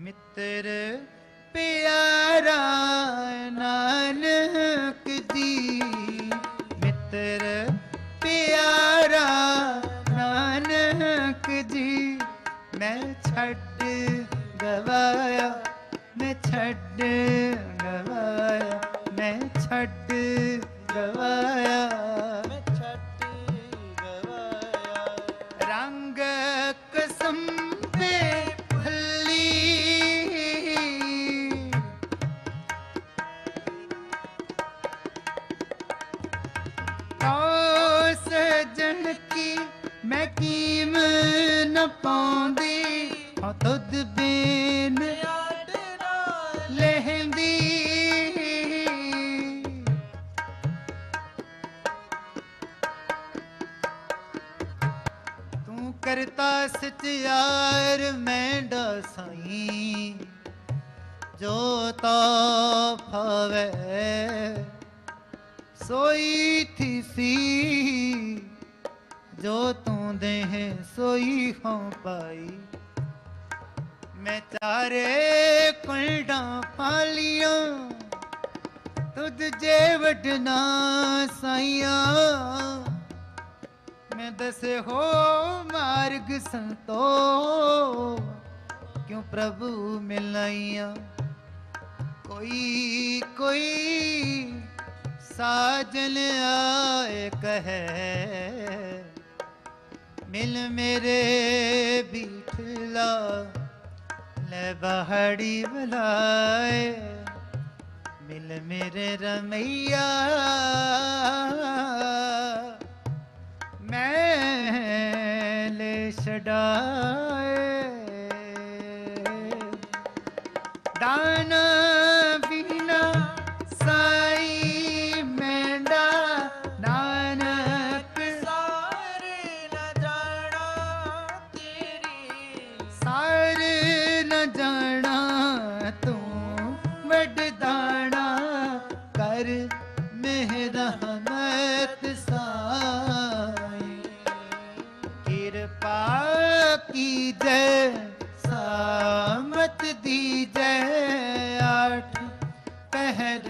ਮਿੱਤਰ ਪਿਆਰਾ ਨਾਨਕ ਜੀ। ਮਿੱਤਰ ਪਿਆਰਾ ਨਾਨਕ ਜੀ। ਮੈਂ ਛੱਡ ਗਵਾਇਆ, ਮੈਂ ਛੱਡ ਗਵਾਇਆ, ਮੈਂ ਛੱਡ ਗਵਾਇਆ। ਸਜਣ ਮੈਂ ਕੀਮ ਨ ਪਾਉਂਦੀ। ਹਾਂ ਤੁਧ ਬੇਨ ਲਹਿੰਦੀ। ਤੂੰ ਕਰਤਾ ਸਚਿਆਰ ਮੈਂ ਡਸਾਈ। ਜੋ ਤਾ ਫਾਵੇ, ਸੋਈ ਥੀ ਸੀ। ਸੋਈ ਹਾਂ ਪਾਈ ਮੈਂ ਚਾਰੇ ਕੁਲਡਾਂ ਪਾਲੀਆਂ ਤੁਧ ਜੇ ਵਡਨਾ ਸਾਈਆਂ। ਮੈਂ ਦਸੇ ਹੋ ਮਾਰਗ ਸੰਤੋ ਕਿਉ ਪ੍ਰਭੂ ਮਿਲਾਈਆਂ? ਕੋਈ ਕੋਈ ਸਾਜਨ ਆਏ ਕਹੇ। ਮਿਲ ਮੇਰੇ ਬਿਠਲਾ ਲੈ ਬਹਾੜੀ ਬੁਲਾਏ ਮਿਲ ਮੇਰੇ ਰਮਈਆ ਮੈਂ ਲੈ ਛਡਾਏ ਦਾਨਾ ਕਰ ਮਿਹਰਮਤ ਸਾਈ। ਕਿਰਪਾ ਕੀਜੈ, ਸਾਮਤ ਦੀਜੈ, ਆਠ ਪਹਿਰ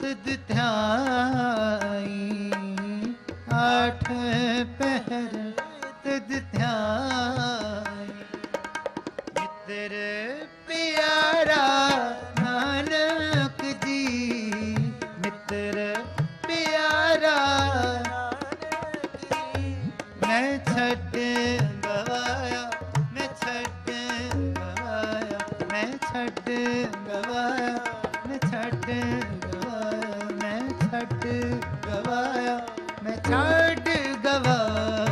ਤੁਧ ਧਿਆਈ। ਆਠ ਪਹਿਰ ਤੁਧ ਧਿਆਈ। ਮਿੱਤਰ ਪਿਆਰਾ ਛੱਡ ਗਵਾਇਆ, ਮੈਂ ਛੱਡ ਗਵਾਇਆ, ਮੈਂ ਛੱਡ ਗਵਾਇਆ, ਮੈਂ ਛੱਡ ਗਵਾਇਆ।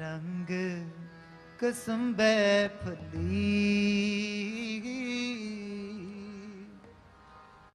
ਰੰਗ ਕਸਮ ਬੈ ਫਲੀ।